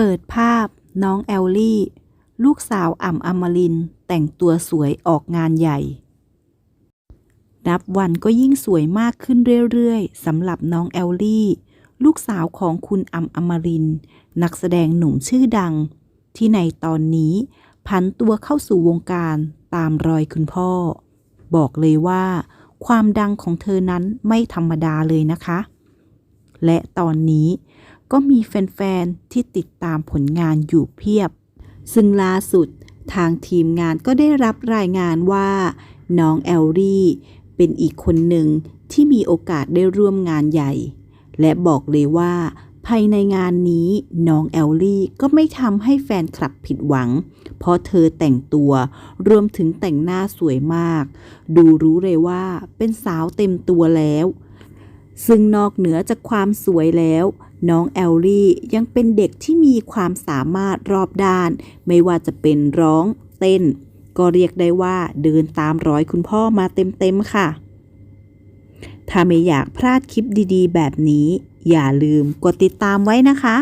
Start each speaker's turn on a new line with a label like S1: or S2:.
S1: เปิดภาพน้องแอลลี่ ลูกสาวอ่ำอมรินแต่งตัวสวยออกงานใหญ่ นับวันก็ยิ่งสวยมากขึ้นเรื่อยๆสำหรับน้องแอลลี่ ลูกสาวของคุณอ่ำอมรินนักแสดงหนุ่มชื่อดัง ที่ในตอนนี้ผันตัวเข้าสู่วงการตามรอยคุณพ่อ บอกเลยว่า ความดังของเธอนั้นไม่ธรรมดาเลยนะคะ และตอนนี้ ก็มีแฟนๆ ที่ติดตามผลงานอยู่เพียบ ซึ่งล่าสุดทางทีมงานก็ได้รับรายงานว่า น้องแอลลี่ เป็นอีกคนหนึ่งที่มีโอกาสได้ร่วมงานใหญ่ และบอกเลยว่า ภายในงานนี้น้องแอลลี่ก็ไม่ทำให้แฟนคลับผิดหวัง เพราะเธอแต่งตัว รวมถึงแต่งหน้าสวยมาก ดูรู้เลยว่าเป็นสาวเต็มตัวแล้ว ซึ่งนอกเหนือจากความสวยแล้ว น้องแอลลี่ยังเป็นเด็กที่มีความสามารถรอบด้าน ไม่ว่าจะเป็นร้อง เต้น ก็เรียกได้ว่าเดินตามรอยคุณพ่อมาเต็มๆค่ะ ถ้าไม่อยากพลาดคลิปดีๆ แบบนี้ อย่าลืมกดติดตามไว้นะคะ